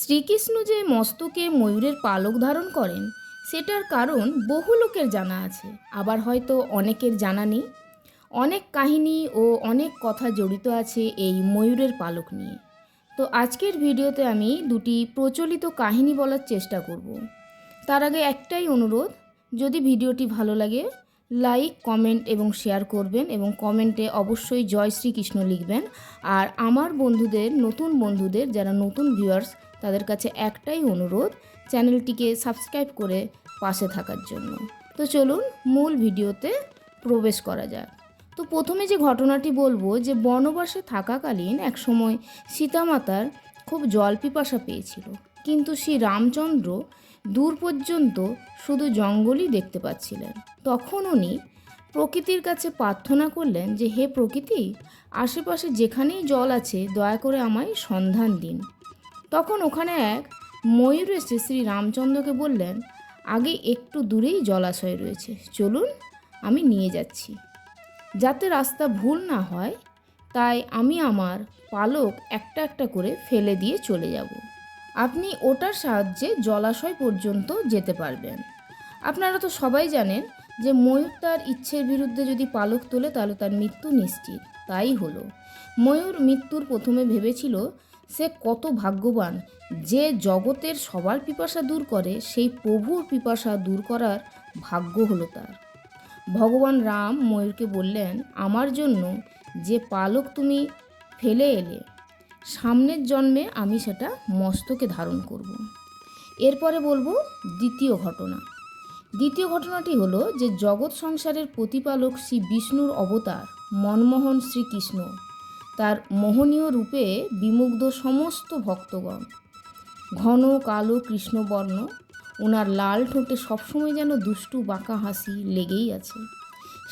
শ্রীকৃষ্ণ যে মস্তকে ময়ূরের পালক ধারণ করেন, সেটার কারণ বহু লোকের জানা আছে। আবার হয়তো অনেকের জানা নেই। অনেক কাহিনী ও অনেক কথা জড়িত আছে এই ময়ূরের পালক নিয়ে। তো আজকের ভিডিওতে আমি দুটি প্রচলিত কাহিনী বলার চেষ্টা করব। তার আগে একটাই অনুরোধ, যদি ভিডিওটি ভালো লাগে, লাইক, কমেন্ট এবং শেয়ার করবেন এবং কমেন্টে অবশ্যই জয় শ্রীকৃষ্ণ লিখবেন। আর আমার বন্ধুদের, নতুন বন্ধুদের, যারা নতুন ভিউয়ার্স তাদের কাছে একটাই অনুরোধ, চ্যানেলটিকে সাবস্ক্রাইব করে পাশে থাকার জন্য। তো চলুন মূল ভিডিওতে প্রবেশ করা যাক। তো প্রথমে যে ঘটনাটি বলব, যে বনবাসে থাকাকালীন একসময় সীতামাতার খুব জল পিপাসা পেয়েছিল। কিন্তু শ্রী রামচন্দ্র দূর পর্যন্ত শুধু জঙ্গলই দেখতে পাচ্ছিলেন। তখন উনি প্রকৃতির কাছে প্রার্থনা করলেন যে, হে প্রকৃতি, আশেপাশে যেখানেই জল আছে, দয়া করে আমায় সন্ধান দিন। তখন ওখানে এক ময়ূর এসে শ্রী রামচন্দ্রকে বললেন, আগে একটু দূরেই জলাশয় রয়েছে, চলুন আমি নিয়ে যাচ্ছি। যাতে রাস্তা ভুল না হয়, তাই আমি আমার পালক একটা একটা করে ফেলে দিয়ে চলে যাব। আপনি ওটার সাহায্যে জলাশয় পর্যন্ত যেতে পারবেন। আপনারা তো সবাই জানেন যে ময়ূর তার ইচ্ছের বিরুদ্ধে যদি পালক তোলে, তাহলে তার মৃত্যু নিশ্চিত। তাই হলো। ময়ূর মৃত্যুর প্রথমে ভেবেছিল সে কত ভাগ্যবান যে জগতের সবার পিপাসা দূর করে, সেই প্রভুর পিপাসা দূর করার ভাগ্য হলো তার ভগবান রাম ময়ূরকে বললেন, আমার জন্য যে পালক তুমি ফেলে এলে, সামনের জন্মে আমি সেটা মস্তকে ধারণ করব। এরপরে বলব দ্বিতীয় ঘটনা দ্বিতীয় ঘটনাটি হলো যে জগৎ সংসারের প্রতিপালক শ্রী বিষ্ণুর অবতার মনমোহন শ্রীকৃষ্ণ তার মোহনীয় রূপে বিমুগ্ধ সমস্ত ভক্তগণ। ঘন, কালো, কৃষ্ণবর্ণ ওনার লাল ঠোঁটে সবসময় যেন দুষ্টু বাঁকা হাসি লেগেই আছে।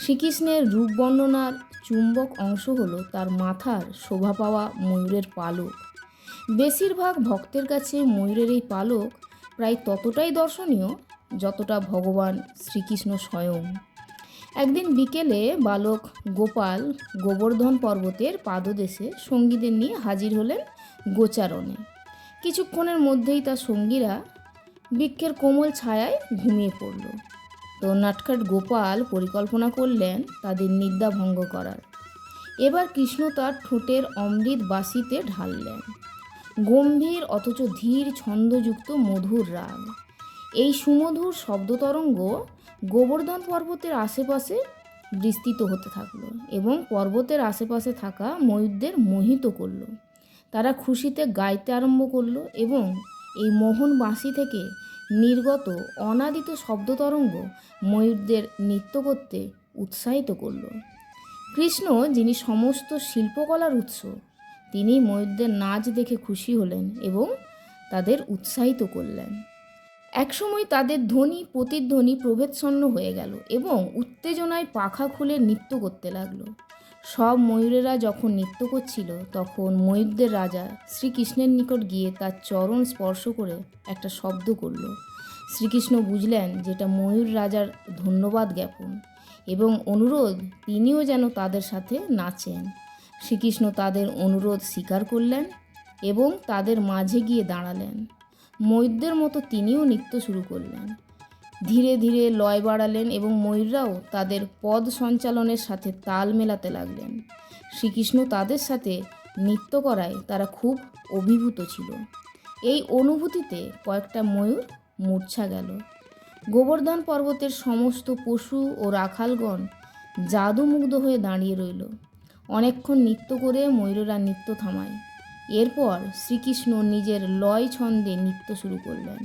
শ্রীকৃষ্ণের রূপ বর্ণনার চুম্বক অংশ হলো তার মাথার শোভা পাওয়া ময়ূরের পালক। বেশিরভাগ ভক্তের কাছে ময়ূরের এই পালক প্রায় ততটাই দর্শনীয় যতটা ভগবান শ্রীকৃষ্ণ স্বয়ং। একদিন বিকেলে বালক গোপাল গোবর্ধন পর্বতের পাদদেশে সঙ্গীদের নিয়ে হাজির হলেন গোচারণে। কিছুক্ষণের মধ্যেই তার সঙ্গীরা বৃক্ষের কোমল ছায়ায় ঘুমিয়ে পড়ল। তো নাটখাট গোপাল পরিকল্পনা করলেন তাদের নিদ্রা ভঙ্গ করার। এবার কৃষ্ণ তার ঠোঁটের অমৃত বাসিতে ঢাললেন। গম্ভীর অথচ ধীর ছন্দযুক্ত মধুর রাগ। এই সুমধুর শব্দতরঙ্গ গোবর্ধন পর্বতের আশেপাশে বিস্তৃত হতে থাকল এবং পর্বতের আশেপাশে থাকা ময়ূরদের মোহিত করল। তারা খুশিতে গাইতে আরম্ভ করল এবং এই মোহন বাঁশি থেকে নির্গত অনাদিত শব্দতরঙ্গ ময়ূরদের নৃত্য করতে উৎসাহিত করল। কৃষ্ণ, যিনি সমস্ত শিল্পকলার উৎস, তিনি ময়ূরদের নাচ দেখে খুশি হলেন এবং তাদের উৎসাহিত করলেন। একসময় তাদের ধ্বনি, প্রতিধ্বনি প্রভেদসন্ন হয়ে গেল এবং উত্তেজনায় পাখা খুলে নৃত্য করতে লাগল। সব ময়ূরেরা যখন নৃত্য করছিল, তখন ময়ূরদের রাজা শ্রীকৃষ্ণের নিকট গিয়ে তার চরণ স্পর্শ করে একটা শব্দ করল। শ্রীকৃষ্ণ বুঝলেন যেটা ময়ূর রাজার ধন্যবাদ জ্ঞাপন এবং অনুরোধ, তিনিও যেন তাদের সাথে নাচেন। শ্রীকৃষ্ণ তাদের অনুরোধ স্বীকার করলেন এবং তাদের মাঝে গিয়ে দাঁড়ালেন। ময়ূরদের মতো তিনিও নৃত্য শুরু করলেন। ধীরে ধীরে লয় বাড়ালেন এবং ময়ূররাও তাদের পদ সঞ্চালনের সাথে তাল মেলাতে লাগলেন। শ্রীকৃষ্ণ তাদের সাথে নৃত্য করায় তারা খুব অভিভূত ছিল। এই অনুভূতিতে কয়েকটা ময়ূর মূর্ছা গেল। গোবর্ধন পর্বতের সমস্ত পশু ও রাখালগণ জাদুমুগ্ধ হয়ে দাঁড়িয়ে রইল। অনেকক্ষণ নৃত্য করে ময়ূররা নৃত্য থামায়। এরপর শ্রীকৃষ্ণ নিজের লয় ছন্দে নৃত্য শুরু করলেন।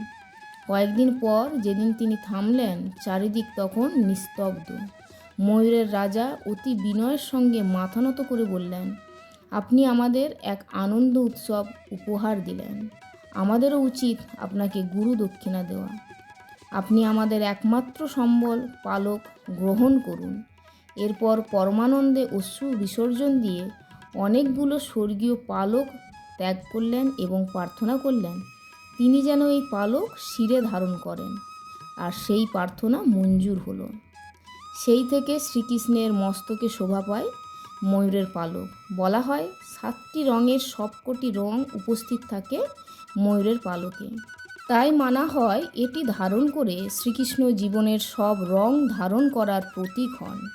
কয়েকদিন পর যেদিন তিনি থামলেন, চারিদিক তখন নিস্তব্ধ। ময়ূরের রাজা অতি বিনয়ের সঙ্গে মাথা নত করে বললেন, আপনি আমাদের এক আনন্দ উৎসব উপহার দিলেন। আমাদেরও উচিত আপনাকে গুরু দক্ষিণা দেওয়া। আপনি আমাদের একমাত্র সম্বল পালক গ্রহণ করুন। এরপর পরমানন্দে অশ্রু বিসর্জন দিয়ে অনেকগুলো স্বর্গীয় পালক ত্যাগ করলেন এবং প্রার্থনা করলেন। তিনি যেন এই পালক শিরে ধারণ করেন। আর সেই প্রার্থনা মঞ্জুর হলো। সেই থেকে শ্রীকৃষ্ণের মস্তকে শোভা পায় ময়ূরের পালক। বলা হয়, সাতটি রঙের সবকটি রং উপস্থিত থাকে ময়ূরের পালকে। তাই মানা হয়, এটি ধারণ করে শ্রীকৃষ্ণ জীবনের সব রং ধারণ করার প্রতীক হন।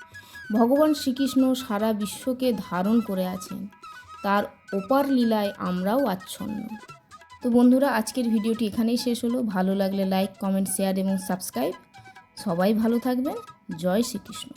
ভগবান শ্রীকৃষ্ণ সারা বিশ্বকে ধারণ করে আছেন। তার ওপার লীলায় আমরাও আচ্ছন্ন। তো বন্ধুরা, আজকের ভিডিওটি এখানেই শেষ হলো। ভালো লাগলে লাইক, কমেন্ট, শেয়ার এবং সাবস্ক্রাইব। সবাই ভালো থাকবেন। জয় শ্রীকৃষ্ণ।